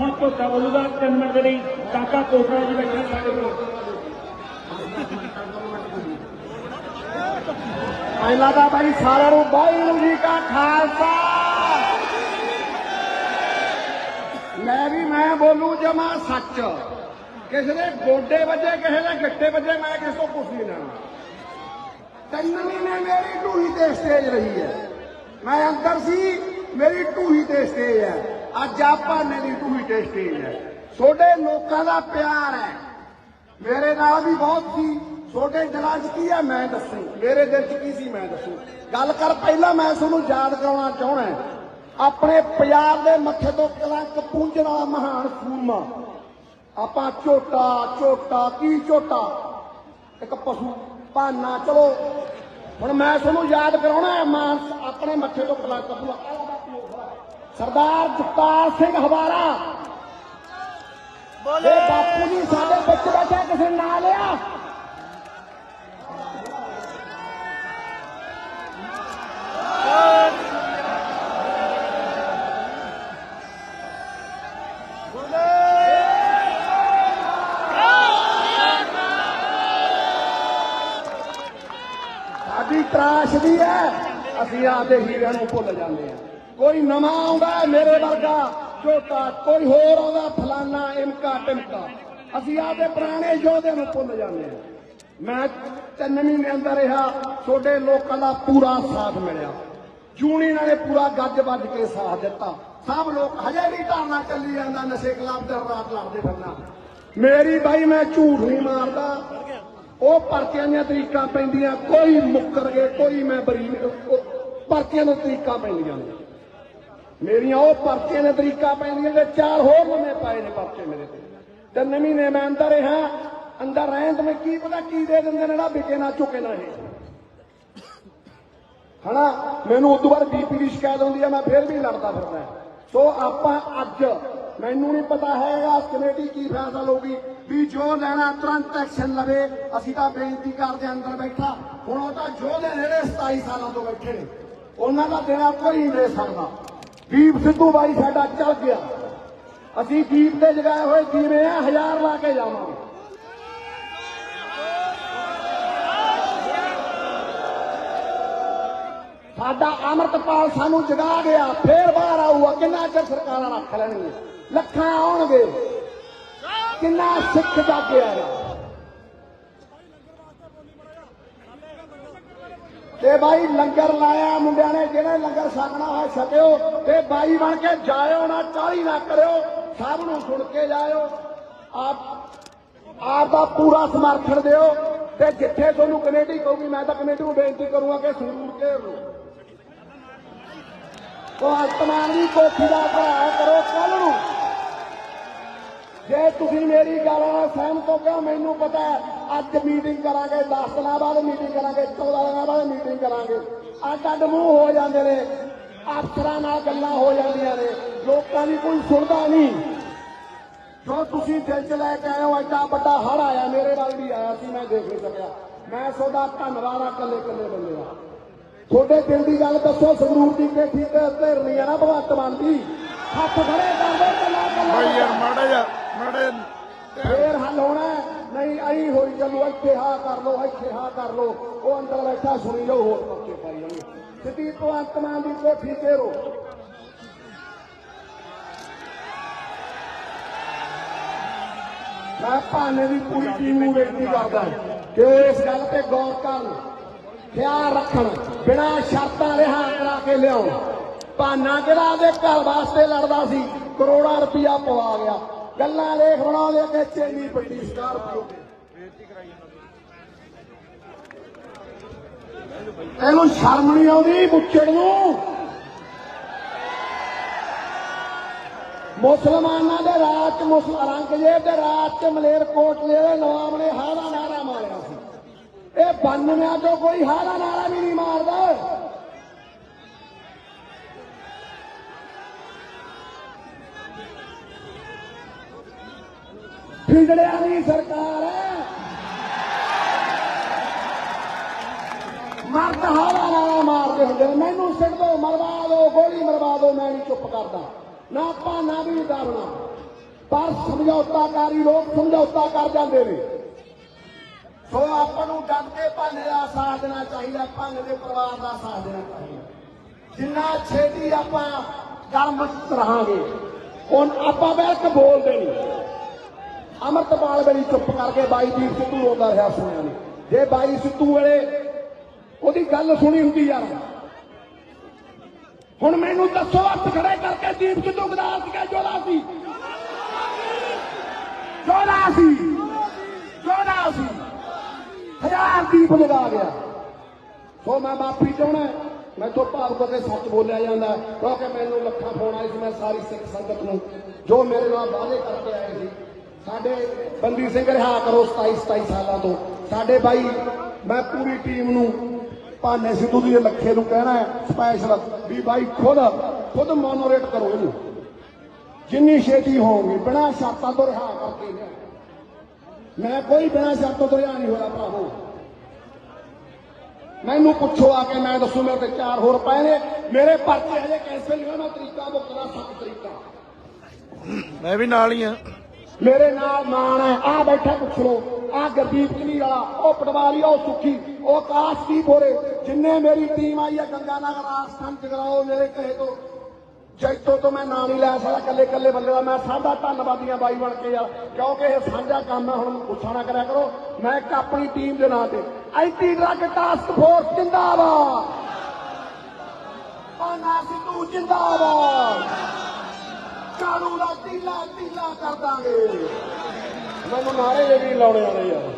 ਹੁਣ ਕੋਟਾ ਬੋਲੂਗਾ ਤਿੰਨ ਮਿੰਟ ਦੇ ਲਈ ਕਾਕਾ ਕੋਟਾ ਜੀ ਬੈਠਾ ਸਾਡੇ ਕੋਲ। ਪਹਿਲਾਂ ਤਾਂ ਭਾਈ ਸਾਰਿਆਂ ਨੂੰ ਵਾਹਿਗੁਰੂ ਜੀ ਕਾ ਖਾਲਸਾ। ਮੈਂ ਵੀ ਮੈਂ ਬੋਲੂ ਜਮਾ ਸੱਚ। ਕਿਸੇ ਦੇ ਗੋਡੇ ਵੱਜੇ, ਕਿਸੇ ਦੇ ਗਿੱਟੇ ਵੱਜੇ, ਮੈਂ ਕਿਸੇ ਤੋਂ ਕੁਝ ਨਹੀਂ ਲੈਣਾ। ਤਿੰਨ ਮਹੀਨੇ ਮੇਰੀ ਢੂਹੀ ਤੇ ਸਟੇਜ ਰਹੀ ਹੈ। ਮੈਂ ਅੰਦਰ ਸੀ, ਮੇਰੀ ਢੂਹੀ ਤੇ ਸਟੇਜ ਹੈ। ਅੱਜ ਭਾਨੇ ਦੀ ਢੂਹੀ ਤੇ ਸਟੇਜ ਹੈ ਤੁਹਾਡੇ ਲੋਕਾਂ ਦਾ ਪਿਆਰ ਹੈ। ਮੇਰੇ ਨਾਲ ਵੀ ਬਹੁਤ ਸੀ। ਛੋਟੇ ਦਿਲਾਂ 'ਚ ਕੀ ਹੈ ਮੈਂ ਦੱਸੂ। ਮੇਰੇ ਦਿਲ 'ਚ ਕੀ ਸੀ ਮੈਂ ਦੱਸੂ। ਗੱਲ ਕਰ, ਪਹਿਲਾਂ ਮੈਂ ਤੁਹਾਨੂੰ ਯਾਦ ਕਰਾਉਣਾ ਚਾਹਣਾ ਆਪਣੇ ਪੰਜਾਬ ਦੇ ਮੱਥੇ ਤੋਂ ਕਲੰਕ ਪੂੰਝਣ ਵਾਲਾ ਮਹਾਨ ਸੂਰਮਾ। ਆਪਾਂ ਝੋਟਾ ਝੋਟਾ, ਕੀ ਝੋਟਾ? ਇੱਕ ਪਸ਼ੂ, ਭਾਨਾ। ਚਲੋ, ਹੁਣ ਮੈਂ ਤੁਹਾਨੂੰ ਯਾਦ ਕਰਾਉਣਾ ਹੈ ਮਾਨ ਆਪਣੇ ਮੱਥੇ ਤੋਂ ਕਲੰਕ ਪੂਰਾ ਸਰਦਾਰ ਜਗਤਾਰ ਸਿੰਘ ਹਵਾਰਾ। ਬੋਲੇ। ਬਾਪੂ ਜੀ ਸਾਡੇ ਵਿੱਚ ਬੈਠਾ ਕਿਸੇ ਨੇ ਲਿਆ? ਸਾਡੀ ਤਰਾਸ਼ਦੀ ਹੈ ਅਸੀਂ ਆਪਦੇ ਹੀਰਿਆਂ ਨੂੰ ਭੁੱਲ ਜਾਂਦੇ ਹਾਂ। ਕੋਈ ਨਵਾਂ ਆਉਂਦਾ ਮੇਰੇ ਵਰਗਾ, ਛੋਟਾ, ਕੋਈ ਹੋਰ ਆਉਂਦਾ, ਫਲਾਨਾ, ਇਮਕਾ, ਟਿਮਕਾ। ਅਸੀਂ ਆਪਦੇ ਪੁਰਾਣੇ ਯੋਧੇ ਨੂੰ ਭੁੱਲ ਜਾਂਦੇ ਹਾਂ। ਮੈਂ ਤਿੰਨ ਮਹੀਨੇ ਅੰਦਰ ਰਿਹਾ, ਤੁਹਾਡੇ ਲੋਕਾਂ ਦਾ ਪੂਰਾ ਸਾਥ ਮਿਲਿਆ। ਜੂਨੀ ਨੇ ਪੂਰਾ ਗੱਜ ਵੱਜ ਕੇ ਸਾਥ ਦਿੱਤਾ। ਸਭ ਲੋਕ ਹਜੇ ਵੀ ਧਾਰਨਾ ਚੱਲੀ ਜਾਂਦਾ, ਨਸ਼ੇ ਖਿਲਾਫ ਦਿਨ ਰਾਤ ਲੜਦੇ ਫਿਰਨਾ। ਮੇਰੀ ਬਾਈ, ਮੈਂ ਝੂਠ ਨਹੀਂ ਮਾਰਦਾ। ਉਹ ਪਰਚੀਆਂ ਦੀਆਂ ਤਰੀਕਾਂ ਪੈਂਦੀਆਂ, ਕੋਈ ਮੁੱਕਰ ਗਏ, ਕੋਈ ਮੈਂ ਬਰੀ ਉਹ ਪਰਚੀਆਂ ਦੀਆਂ ਤਰੀਕਾਂ ਪੈਂਦੀਆਂ ਨੇ। ਮੇਰੀਆਂ ਉਹ ਪਰਚੀਆਂ ਨੇ ਤਰੀਕਾ ਪੈਂਦੀਆਂ ਤੇ ਚਾਰ ਹੋਰ ਨਵੇਂ ਪਾਏ ਨੇ ਪਰਚੇ ਮੇਰੇ ਤੇ। ਤੇ ਨਵੀਂ ਮੈਂ ਅੰਦਰ ਰਿਹਾ, ਅੰਦਰ ਰਹਿਣ ਤੇ ਮੈਂ ਕੀ ਪਤਾ ਕੀ ਦੇ ਦਿੰਦੇ ਨੇ ਨਾ ਵਿਕੇ ਨਾ ਚੁੱਕੇ ਨਾ ਇਹ। ਹਨਾ? ਮੈਨੂੰ ਉਦੋਂ ਬਾਅਦ ਬੀਪੀ ਦੀ ਸ਼ਿਕਾਇਤ ਹੁੰਦੀ ਹੈ ਮੈਂ ਫਿਰ ਵੀ ਲੜਦਾ ਫਿਰਦਾ। ਸੋ ਆਪਾਂ ਅੱਜ, ਮੈਨੂੰ ਨਹੀਂ ਪਤਾ ਹੈਗਾ ਕਮੇਟੀ ਕੀ ਫੈਸਲਾ ਲਊਗੀ, ਵੀ ਜੋ ਲੈਣਾ ਤੁਰੰਤ ਐਕਸ਼ਨ ਲਵੇ। ਅਸੀਂ ਤਾਂ ਬੇਨਤੀ ਕਰਦੇ ਹਾਂ ਅੰਦਰ ਬੈਠਾ। ਹੁਣ ਉਹ ਤਾਂ ਜੋ ਦੇ ਨੇੜੇ 27 ਸਾਲਾਂ ਤੋਂ ਬੈਠੇ ਨੇ। ਉਹਨਾਂ ਦਾ ਦੇਣਾ ਕੋਈ ਨਹੀਂ ਦੇ ਸਕਦਾ। ਦੀਪ ਸਿੱਧੂ ਬਾਈ ਸਾਡਾ ਚੱਲ ਗਿਆ। ਅਸੀਂ ਦੀਪ ਤੇ ਜਗਾਏ ਹੋਏ ਦੀਵੇ ਆ, ਹਜ਼ਾਰ ਲਾ ਕੇ ਜਾਵਾਂਗੇ ਸਾਡਾ ਅਮਰਤਪਾਲ ਸਾਨੂੰ ਜਗਾ ਗਿਆ, ਫੇਰ ਬਾਹਰ ਆਊਗਾ, ਕਿੰਨਾ ਚਿਰ ਸਰਕਾਰਾਂ ਰੱਖ ਲੈਣਗੀਆਂ? ਲੱਖਾਂ ਆਉਣਗੇ। ਕਿੰਨਾ ਸਿੱਖ ਜਾਗਿਆ ਹੈ। ਤੇ ਬਾਈ ਲੰਗਰ ਲਾਇਆ ਮੁੰਡਿਆਂ ਨੇ, ਜਿਹੜੇ ਲੰਗਰ ਛਕਣਾ ਹੋਇਆ ਛਕਿਓ ਤੇ ਬਾਈ ਬਣ ਕੇ ਜਾਇਓ ਨਾ, ਚਾਲੀ ਨਾ ਕਰਿਓ, ਸਭ ਨੂੰ ਸੁਣ ਕੇ ਜਾਇਓ। ਆਪ ਆਪ ਦਾ ਪੂਰਾ ਸਮਰਥਨ ਦਿਓ ਤੇ ਜਿੱਥੇ ਤੁਹਾਨੂੰ ਕਮੇਟੀ ਕਹੂਗੀ, ਮੈਂ ਤਾਂ ਕਮੇਟੀ ਨੂੰ ਬੇਨਤੀ ਕਰੂੰਗਾ ਕਿ ਸੰਗਰੂਰ ਘੇਰ ਲਓ ਭਗਤਮਾਨ ਦੀ ਕੋਠੀ ਦਾ ਭਰਾ ਕਰੋ ਕੱਲ ਨੂੰ। ਜੇ ਤੁਸੀਂ ਮੇਰੀ ਗੱਲ ਨਾਲ ਸਹਿਮਤ ਹੋ ਗਏ ਮੈਨੂੰ ਪਤਾ ਹੈ ਅੱਜ ਮੀਟਿੰਗ ਕਰਾਂਗੇ 10 ਦਿਨਾਂ ਬਾਅਦ ਮੀਟਿੰਗ ਕਰਾਂਗੇ 14 ਦਿਨਾਂ ਬਾਅਦ ਮੀਟਿੰਗ ਕਰਾਂਗੇ। ਅੱਡ ਅੱਡ ਮੂੰਹ ਹੋ ਜਾਂਦੇ ਨੇ ਅਫਸਰਾਂ ਨਾਲ ਗੱਲਾਂ ਹੋ ਜਾਂਦੀਆਂ ਨੇ ਲੋਕਾਂ ਦੀ ਕੋਈ ਸੁਣਦਾ ਨਹੀਂ। ਜੋ ਤੁਸੀਂ ਦਿਲ ਚ ਲੈ ਕੇ ਆਏ ਹੋ ਐਡਾ ਵੱਡਾ ਹੜ ਆਇਆ ਮੇਰੇ ਵੱਲ ਵੀ ਆਇਆ ਸੀ ਮੈਂ ਦੇਖ ਨਹੀਂ ਸਕਿਆ। ਮੈਂ ਤੁਹਾਡਾ ਧੰਨਵਾਦ ਆ ਕੱਲੇ ਕੱਲੇ ਬੰਦੇ ਦਾ। ਤੁਹਾਡੇ ਦਿਲ ਦੀ ਗੱਲ ਦੱਸੋ ਸੰਗਰੂਰ ਦੀ ਕੋਠੀ ਤੇ ਉੱਤੇ ਰਣੀਆਂ ਨਾ ਭਗਵੰਤ ਮਾਨ ਦੀ। ਹੱਥ ਖੜੇ ਕਰਦੇ ਕੱਲਾ ਕੱਲਾ ਭਾਈ ਯਾਰ ਮਾੜਾ ਜਿਹਾ ਮਾੜਾ ਫੇਰ ਹੱਲ ਹੋਣਾ। ਨਹੀਂ ਆਈ ਹੋਈ ਚੱਲੂ ਇੱਥੇ ਹਾਂ ਕਰ ਲੋ ਇੱਥੇ ਹਾਂ ਕਰ ਲੋ ਉਹ ਅੰਦਰ ਬੈਠਾ ਸੁਣੀ ਜਾਓ, ਹੋਰ ਪੱਕੇ ਪਾਈ ਜਾਣਗੇ ਸਿੱਧੀ ਭਗਵੰਤ ਮਾਨ ਦੀ ਕੋਠੀ ਤੇਰੋ ਮੈਂ ਭਾਨੇ ਦੀ ਪੂਰੀ ਟੀਮ ਨੂੰ ਬੇਨਤੀ ਕਰਦਾ? ਕਿ ਇਸ ਗੱਲ ਤੇ ਗੌਰ ਕਰਨ, ਖਿਆਲ ਰੱਖਣ, ਬਿਨਾਂ ਸ਼ਰਤਾਂ ਰਿਹਾ ਕਰਾ ਕੇ ਲਿਆਉਣ ਭਾਨਾ ਜਿਹੜਾ ਉਹਦੇ ਘਰ ਵਾਸਤੇ ਲੜਦਾ ਸੀ? ਕਰੋੜਾਂ ਰੁਪਇਆ ਪਵਾ ਗਿਆ। ਗੱਲਾਂ ਦੇਖ ਬਣਾਉਂਦੇ ਕਿ ਚੇਨੀ ਪੱਟੀ ਸਕਾਰਪੀਓ ਇਹਨੂੰ ਸ਼ਰਮ ਨਹੀਂ ਆਉਂਦੀ ਮੁੱਛੜ ਨੂੰ। ਮੁਸਲਮਾਨਾਂ ਦੇ ਰਾਜ ਚ ਮੁਸਲ ਔਰੰਗਜ਼ੇਬ ਦੇ ਰਾਜ ਚ ਮਲੇਰਕੋਟਲੇ ਦੇ ਨਵਾਬ ਨੇ ਹਾਰਾ ਨਾਰਾ ਮਾਰਿਆ ਸੀ। ਇਹ ਬੰਨਿਆਂ ਤੋਂ ਕੋਈ ਹਾਰਾ ਨਾਰਾ ਵੀ ਨਹੀਂ ਮਾਰਦਾ ਫਿੰਗੜਿਆਂ ਦੀ ਸਰਕਾਰ। ਹੈ ਮਰਦ ਹਾਰਾ ਨਾਰਾ ਮਾਰਦੇ ਹੁੰਦੇ ਮੈਨੂੰ ਸਿੱਟ ਦੋ ਮਰਵਾ ਦੋ ਗੋਲੀ ਮਰਵਾ ਦੋ ਮੈਂ ਨਹੀਂ ਚੁੱਪ ਕਰਦਾ। ਨਾ ਭਾਨਾ ਵੀ ਨਹੀਂ ਪਰ ਸਮਝੌਤਾਕਾਰੀ ਲੋਕ ਸਮਝੌਤਾ ਕਰ ਜਾਂਦੇ ਨੇ। ਸੋ ਆਪਾਂ ਨੂੰ ਡਟ ਕੇ ਭਾਨੇ ਦਾ ਸਾਥ ਦੇਣਾ ਚਾਹੀਦਾ, ਭਾਨੇ ਦੇ ਪਰਿਵਾਰ ਦਾ ਸਾਥ ਦੇਣਾ ਚਾਹੀਦਾ। ਜਿੰਨਾ ਛੇਤੀ ਆਪਾਂ ਕਰਮ ਰਹਾਂਗੇ, ਹੁਣ ਆਪਾਂ ਬਹਿ ਕੇ ਬੋਲਦੇ ਨਹੀਂ। ਅਮਰਤਪਾਲ ਵੇਲੇ ਚੁੱਪ ਕਰਕੇ ਬਾਈ ਦੀਪ ਸਿੱਧੂ ਰੋਂਦਾ ਰਿਹਾ ਸੁਣਿਆ ਨਹੀਂ। ਜੇ ਬਾਈ ਸਿੱਧੂ ਵੇਲੇ ਉਹਦੀ ਗੱਲ ਸੁਣੀ ਹੁੰਦੀ ਯਾਰ। ਹੁਣ ਮੈਨੂੰ ਦੱਸੋ, ਹੱਥ ਖੜੇ ਕਰਕੇ ਦੀਪ ਸਿੱਧੂ ਗਦਾਰ ਸੀ ਜੋਲਾ ਸੀ। ਜੋਲਾ ਸੀ। ਜੋਲਾ ਸੀ। ਹਜ਼ਾਰ ਦੀਪ ਲਗਾ ਗਿਆ। ਸੋ ਮੈਂ ਮਾਫੀ ਚਾਹਣਾ ਮੈਂ ਤੋਂ ਭਾਵ ਕਰਕੇ ਸੱਚ ਬੋਲਿਆ ਜਾਂਦਾ। ਕਿਉਂਕਿ ਮੈਨੂੰ ਲੱਖਾਂ ਫੋਨ ਆਏ ਸੀ, ਮੈਂ ਸਾਰੀ ਸਿੱਖ ਸੰਗਤ ਨੂੰ, ਜੋ ਮੇਰੇ ਨਾਲ ਵਾਅਦੇ ਕਰਕੇ ਆਏ ਸੀ। ਸਾਡੇ ਬੰਦੀ ਸਿੰਘ ਰਿਹਾ ਕਰੋ 27 27 ਸਾਲਾਂ ਤੋਂ। ਸਾਡੇ ਬਾਈ, ਮੈਂ ਪੂਰੀ ਟੀਮ ਨੂੰ ਭਾਨੇ ਸਿੱਧੂ ਦੀ ਲੱਖੇ ਨੂੰ ਕਹਿਣਾ ਹੈ ਸਪੈਸ਼ਲ ਵੀ ਬਾਈ ਖੁਦ ਖੁਦ ਮੋਨੋਰੇਟ ਕਰੋ ਇਹਨੂੰ। ਜਿੰਨੀ ਛੇਤੀ ਹੋਊਗੀ, ਬਿਨਾਂ ਸ਼ਰਤਾਂ ਤੋਂ ਰਿਹਾ ਕਰਕੇ। ਲਿਆ। ਮੈਂ ਕੋਈ ਬਿਨਾਂ ਸ਼ਰਤਾਂ ਤੋਂ ਰਿਹਾ ਨਹੀਂ ਹੋਇਆ, ਭਰਾਵੋ। ਮੈਨੂੰ ਪੁੱਛੋ ਆ ਕੇ, ਮੈਂ ਦੱਸੂ, ਮੇਰੇ ਤੇ ਚਾਰ ਹੋਰ ਪਏ ਨੇ। ਮੇਰੇ ਪਰਚੇ ਹਜੇ ਕੈਂਸਲ ਨਹੀਂ ਹੋਏ, ਮੈਂ ਤਰੀਕਾ ਭੁਗਤਣਾ ਸੱਤ ਤਰੀਕਾ। ਮੈਂ ਵੀ ਨਾਲ ਹੀ ਆ। ਮੇਰੇ ਨਾਲ ਮਾਨ ਹੈ। ਆ ਬੈਠਾ ਪੁੱਛ ਲੋ ਆ ਗੁਰਦੀਪ ਕਲੀ ਵਾਲਾ, ਉਹ ਪਟਵਾਰੀ, ਉਹ ਸੁਖੀ, ਉਹ ਕਾਸ਼ਦੀਪ ਹੋਰੇ ਜਿੰਨੇ ਮੇਰੀ ਟੀਮ ਆਈ ਹੈ ਗੰਗਾ ਨਗਰ, ਰਾਜਸਥਾਨ ਜਗਰਾਓ ਮੇਰੇ ਕਹੇ ਤੋਂ। ਜੈਤੋ ਤੋਂ ਮੈਂ ਨਾਂ ਨਹੀਂ ਲੈ ਸਕਦਾ ਕੱਲੇ ਕੱਲੇ ਬੰਦੇ ਦਾ। ਮੈਂ ਸਾਡਾ ਧੰਨਵਾਦੀਆਂ ਬਾਈ ਬਣ ਕੇ ਆ। ਕਿਉਂਕਿ ਇਹ ਸਾਂਝਾ ਕੰਮ ਹੈ, ਹੁਣ ਗੁੱਸਾ ਨਾ ਕਰਿਆ ਕਰੋ। ਮੈਂ ਇੱਕ ਆਪਣੀ ਟੀਮ ਦੇ ਨਾਂ ਤੇ। ਆਈਟੀ ਡਰੱਗ ਟਾਸਕ ਫੋਰਸ, ਜਿੰਦਾਬਾਦ। ਪਾਨਾ ਸਿੱਧੂ ਜਿੰਦਾਬਾਦ। ਕਾਨੂੰਨ ਦਾ ਟੀਲਾ ਟੀਲਾ ਕਰ ਦਾਂਗੇ ਮੈਨੂੰ ਨਾਰੇ ਜੇ ਵੀ ਲਾਉਣੇ ਆਲੇ ਯਾਰ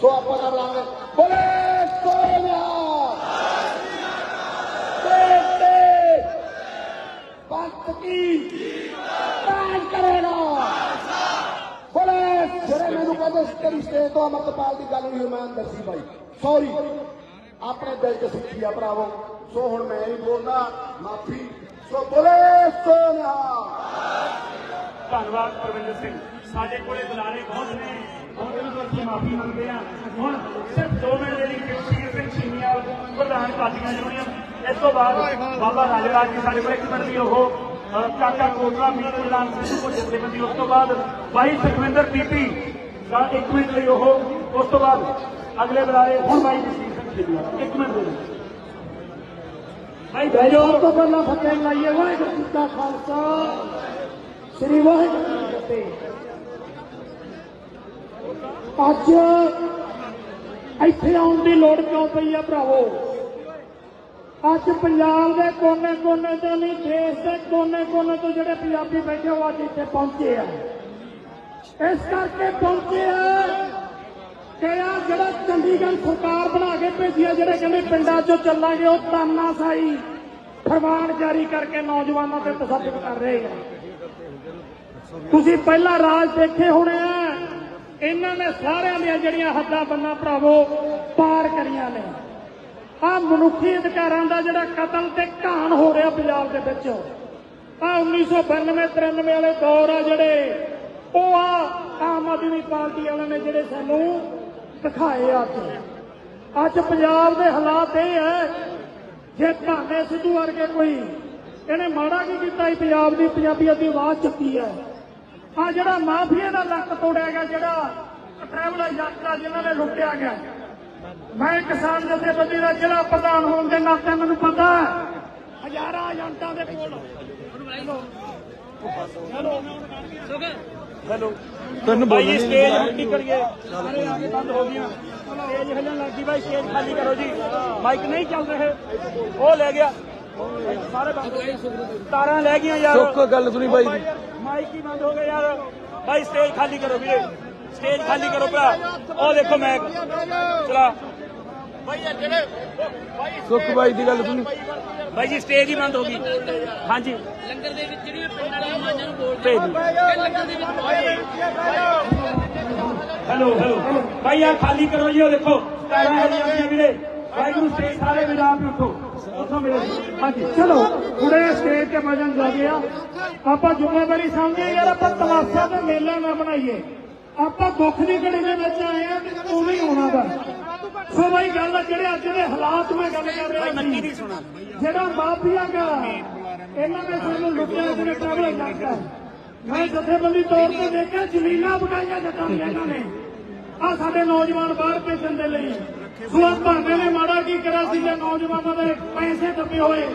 ਸੋ ਆਪਾਂ ਦਾ ਬਲਾਂਗੇ ਬੋਲੇ ਸੋਨਿਆ। ਤੇ ਤੇ ਕੀ। ਰਾਜ ਕਰੇਗਾ। ਬੋਲੇ, ਜਿਹੜੇ ਮੈਨੂੰ ਕਹਿੰਦੇ ਤੇਰੀ ਸਟੇਜ ਤੋਂ ਅਮਰਤਪਾਲ ਦੀ ਗੱਲ ਨਹੀਂ ਮੈਂ ਦੱਸੀ ਬਾਈ। ਸੌਰੀ ਆਪਣੇ ਦਿਲ 'ਚ ਸਿੱਖੀ ਆ, ਭਰਾਵੋ। ਸੋ ਹੁਣ ਮੈਂ ਨਹੀਂ ਬੋਲਦਾ। ਮਾਫੀ। ਸੋ ਬੋਲੇ ਸੋਨਿਆ। ਧੰਨਵਾਦ ਪਰਵਿੰਦਰ ਸਿੰਘ। ਸਾਡੇ ਕੋਲੇ ਬੁਲਾਰੇ ਬਹੁਤ ਨੇ। ਉਹਨਾਂ ਨੂੰ ਅਸੀਂ ਮਾਫੀ ਮੰਗਦੇ ਹਾਂ। ਹੁਣ ਸਿਰਫ 2 ਮਿੰਟ ਦੇ ਲਈ ਕਿਰਤੀ ਸਿੰਘ ਸੀਨੀਅਰ ਪ੍ਰਧਾਨ ਪਾਰਟੀਆਂ ਜੁੜੀਆਂ ਇਸ ਤੋਂ ਬਾਅਦ ਬਾਬਾ ਰਾਜਰਾਜ ਜੀ ਸਾਡੇ ਕੋਲ ਇੱਕ ਮਿੰਟ ਵੀ ਉਹ ਅ, ਕਾਕਾ ਕੋਟਲਾ ਮੀਤ ਪ੍ਰਧਾਨ ਸਿੰਘ ਕੋ ਜਥੇਬੰਦੀ ਉਸ ਤੋਂ ਬਾਅਦ ਭਾਈ ਸੁਖਵਿੰਦਰ ਪੀਪੀ ਦਾ ਇੱਕ ਮਿੰਟ ਲਈ ਉਹ ਉਸ ਤੋਂ ਬਾਅਦ ਅਗਲੇ ਬੁਲਾਰੇ ਹੁਣ ਭਾਈ ਜਸਵੀਰ ਸਿੰਘ ਸੀਨੀਅਰ ਇੱਕ ਮਿੰਟ ਦੇ ਦਿਓ ਭਾਈ ਬਹਿ ਜਾਓ। ਤੋਂ ਪਹਿਲਾਂ ਫਤਿਹ ਲਾਈਏ। ਵਾਹਿਗੁਰੂ ਜੀ ਕਾ ਖਾਲਸਾ। ਸ੍ਰੀ ਵਾਹਿਗੁਰੂ ਜੀ ਫਤਿਹ। ਅੱਜ ਇੱਥੇ ਆਉਣ ਦੀ ਲੋੜ ਕਿਉਂ ਪਈ ਆ ਭਰਾਵੋ? ਅੱਜ ਪੰਜਾਬ ਦੇ ਕੋਨੇ-ਕੋਨੇ ਤੋਂ ਨਹੀਂ, ਦੇਸ਼ ਦੇ ਕੋਨੇ-ਕੋਨੇ ਤੋਂ ਜਿਹੜੇ ਪੰਜਾਬੀ ਬੈਠੇ ਹੋ ਅੱਜ ਇੱਥੇ ਪਹੁੰਚੇ ਆ। ਇਸ ਕਰਕੇ ਪਹੁੰਚੇ ਆ ਕਿ ਆ ਜਿਹੜਾ ਚੰਡੀਗੜ੍ਹ ਸਰਕਾਰ ਬਣਾ ਕੇ ਭੇਜੀ ਆ, ਜਿਹੜੇ ਕਹਿੰਦੇ ਪਿੰਡਾਂ 'ਚੋਂ ਚੱਲਾਂਗੇ, ਉਹ ਤਾਨਾਸ਼ਾਹੀ ਫਰਮਾਨ ਜਾਰੀ ਕਰਕੇ ਨੌਜਵਾਨਾਂ ਤੇ ਤਸੱਦਦ ਕਰ ਰਹੇ ਆ। ਤੁਸੀਂ ਪਹਿਲਾ ਰਾਜ ਦੇਖੇ ਹੋਣੇ ਆ। ਇਹਨਾਂ ਨੇ ਸਾਰਿਆਂ ਦੀਆਂ ਜਿਹੜੀਆਂ ਹੱਦਾਂ ਬੰਨਾ ਭਰਾਵੋ, ਪਾਰ ਕਰੀਆਂ ਨੇ। ਆ ਮਨੁੱਖੀ ਅਧਿਕਾਰਾਂ ਦਾ ਜਿਹੜਾ ਕਤਲ ਤੇ ਘਾਣ ਹੋ ਰਿਹਾ ਪੰਜਾਬ ਦੇ ਵਿੱਚ। ਆ 1992 93 ਵਾਲੇ ਦੌਰ ਆ ਜਿਹੜੇ। ਉਹ ਆ ਆਮ ਆਦਮੀ ਪਾਰਟੀ ਵਾਲਿਆਂ ਨੇ ਜਿਹੜੇ ਸਾਨੂੰ ਦਿਖਾਏ ਆ ਅੱਜ। ਅੱਜ ਪੰਜਾਬ ਦੇ ਹਾਲਾਤ ਇਹ ਹੈ ਜੇ ਭਾਨੇ ਸਿੱਧੂ ਵਰਗੇ ਕੋਈ, ਇਹਨੇ ਮਾੜਾ ਕੀ ਕੀਤਾ ਪੰਜਾਬ ਦੀ ਪੰਜਾਬੀਅਤ ਦੀ ਆਵਾਜ਼ ਚੁੱਕੀ ਹੈ ਆ ਜਿਹੜਾ ਮਾਫੀਆ ਦਾ ਲੱਕ ਤੋੜਿਆ ਗਿਆ ਜਿਹੜਾ ਟਰੈਵਲ ਯਾਤਰਾ ਜਿਨ੍ਹਾਂ ਨੇ ਲੁੱਟਿਆ ਗਿਆ। ਮੈਂ ਕਿਸਾਨ ਜਥੇਬੰਦੀ ਦਾ ਜ਼ਿਲ੍ਹਾ ਪ੍ਰਧਾਨ ਹੋਣ ਦੇ ਨਾਤੇ ਮੈਨੂੰ ਪਤਾ ਹਜ਼ਾਰਾਂ ਏਜੰਟਾਂ ਦੇ ਕੋਲ। ਹੈਲੋ। ਤੈਨੂੰ ਬੋਲਣੀ ਸਟੇਜ ਰੁਕੀ ਕਰੀਏ। ਸਾਰੇ ਆਗੇ ਬੰਦ ਹੋ ਗਈਆਂ। ਸਟੇਜ ਹਿੱਲਣ ਲੱਗੀ ਭਾਈ ਸਟੇਜ ਖਾਲੀ ਕਰੋ ਜੀ। ਮਾਈਕ ਨਹੀਂ ਚੱਲ ਰਹੇ। ਉਹ ਲੈ ਗਿਆ। ਤਾਰਾਂ ਲੈ ਗਈਆਂ ਯਾਰ ਸੁੱਖ ਗੱਲ ਸੁਣੀ ਬਾਈ ਦੀ। ਮਾਈਕ ਹੀ ਬੰਦ ਹੋ ਗਿਆ ਯਾਰ ਭਾਈ ਸਟੇਜ ਖਾਲੀ ਕਰੋ ਵੀਰੇ ਸਟੇਜ ਖਾਲੀ ਕਰੋ ਭਰਾ ਉਹ ਦੇਖੋ ਮੈਕ ਚਲਾ ਇਹ ਜਿਹੜੇ ਭਾਈ ਸੁੱਖ ਬਾਈ ਦੀ ਗੱਲ ਸੁਣੀ ਭਾਈ ਜੀ ਸਟੇਜ ਹੀ ਬੰਦ ਹੋ ਗਈ ਹਾਂਜੀ ਲੰਗਰ ਦੇ ਵਿੱਚ ਜਿਹੜੀਆਂ ਪਿੰਡ ਵਾਲੀਆਂ ਮਾਂਝਾਂ ਨੂੰ ਬੋਲਦੇ। ਕਿ ਲੰਗਰ ਦੇ ਵਿੱਚ ਹੈਲੋ ਹੈਲੋ ਭਾਈ ਯਾਰ ਖਾਲੀ ਕਰੋ ਜੀ ਉਹ ਦੇਖੋ ਤਾਰਾਂ ਹਲੀਆਂ ਗਈਆਂ ਵੀਰੇ ਵਾਹਿਗੁਰੂ ਸਟੇਜ ਸਾਰੇ ਹੀ ਉੱਠੋ ਉੱਥੋਂ ਮੇਰੇ ਹਾਂਜੀ, ਚਲੋ, ਹੁਣੇ ਸਟੇਜ ਤੇ ਵਜਨ ਲੱਗ ਗਿਆ। ਆਪਾਂ ਜ਼ਿੰਮੇਵਾਰੀ ਸਮਝੀਏ ਯਾਰ ਆਪਾਂ ਤਮਾਸ਼ਾ ਤੇ ਮੇਲਾ ਨਾ ਬਣਾਈਏ। ਆਪਾਂ ਦੁੱਖ ਦੀ ਘੜੀ ਦੇ ਵਿੱਚ ਆਏ ਆ ਤੇ ਉਵੇਂ ਹੀ ਹੋਣਾ ਦਾ ਸੋ ਬਾਈ ਗੱਲ ਜਿਹੜੇ ਅੱਜ ਦੇ ਹਾਲਾਤ ਮੈਂ ਗੱਲ ਕਰ ਰਿਹਾ ਸੀ, ਜਿਹੜਾ ਮਾਫੀਆ ਦਾ ਇਹਨਾਂ ਨੇ ਸਾਨੂੰ ਲੁੱਟਿਆ ਜਿਹਨੇ ਟਰੈਵਲ ਕਰਤਾ ਮੈਂ ਜਥੇਬੰਦੀ ਤੌਰ ਤੇ ਦੇਖਿਆ, ਜ਼ਮੀਨਾਂ ਬਕਾਈਆਂ ਜੱਟਾਂ ਦੀਆਂ ਇਹਨਾਂ ਨੇ। ਆ ਸਾਡੇ ਨੌਜਵਾਨ ਬਾਹਰ ਭੇਜਣ ਦੇ ਲਈ। ਸੁਆ ਭਾਂਡੇ ਨੇ ਮਾੜਾ ਕੀ ਕਰਿਆ ਸੀ? ਜੇ ਨੌਜਵਾਨਾਂ ਦੇ ਪੈਸੇ ਦੱਬੇ ਹੋਏ।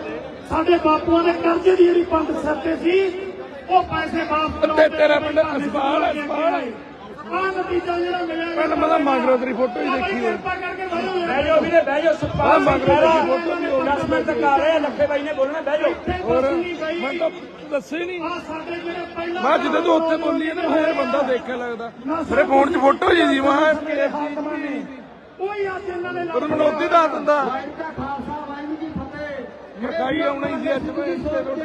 ਸਾਡੇ ਬਾਪੂਆਂ ਦੇ ਕਰਜ਼ੇ ਦੀ ਜਿਹੜੀ ਪੰਡ ਸਿਰ ਤੇ ਸੀ ਉਹ ਪੈਸੇ ਵਾਪਸ ਕਰਾਉਣ ਤੇ ਦੇ ਤੇਰਾ ਪਿੰਡ ਅਸਪਾਲ ਹੈ। ਆਹ ਨਤੀਜਾ ਜਿਹੜਾ ਮਿਲਿਆ ਪਹਿਲਾਂ ਮੈਂ ਤਾਂ ਮੰਗ ਰਿਹਾ ਤੇਰੀ ਫੋਟੋ ਹੀ ਦੇਖੀ ਹੈ। ਕਿਰਪਾ ਕਰਕੇ ਬਹਿ ਜਾਓ ਵੀਰੇ ਬਹਿ ਜਾਓ ਆਹ ਸੁਖਪਾਲ ਮੰਗ ਸਿੰਘ ਲਓ ਖਹਿਰਾ ਤੁਸੀਂ ਫੋਟੋ ਵੀ ਹੋਣੀ 10 ਮਿੰਟ ਤੱਕ ਆ ਰਹੇ ਆ ਲੱਖੇ ਬਾਈ ਨੇ ਬੋਲਣਾ ਬਹਿ ਜਾਓ। ਹੋਰ ਮੈਂ ਤਾਂ ਦੱਸੇ ਨਹੀਂ ਆ ਸਾਡੇ ਜਿਹੜੇ ਪਹਿਲਾਂ ਮੈਂ ਜਿੱਦਾਂ ਤੂੰ ਉੱਥੇ ਬੋਲੀ ਨਾ ਫੇਰ ਬੰਦਾ ਦੇਖਿਆ ਲੱਗਦਾ। ਮੇਰੇ ਫੋਨ 'ਚ ਫੋਟੋ ਹੀ ਸੀ ਮੈਂ ਕੋਈ ਅੱਜ ਇਹਨਾਂ ਨੇ ਪਰ ਮੈਨੂੰ ਉੱਥੇ ਦੱਸ ਦਿੰਦਾ ਵਾਹਿਗੁਰੂ ਦਾ ਜੀ ਫਤਿਹ। ਮਕਾਈ ਆਉਣਾ ਸੀ ਅੱਜ ਮੈਂ ਇੱਥੇ ਰੋਟੀ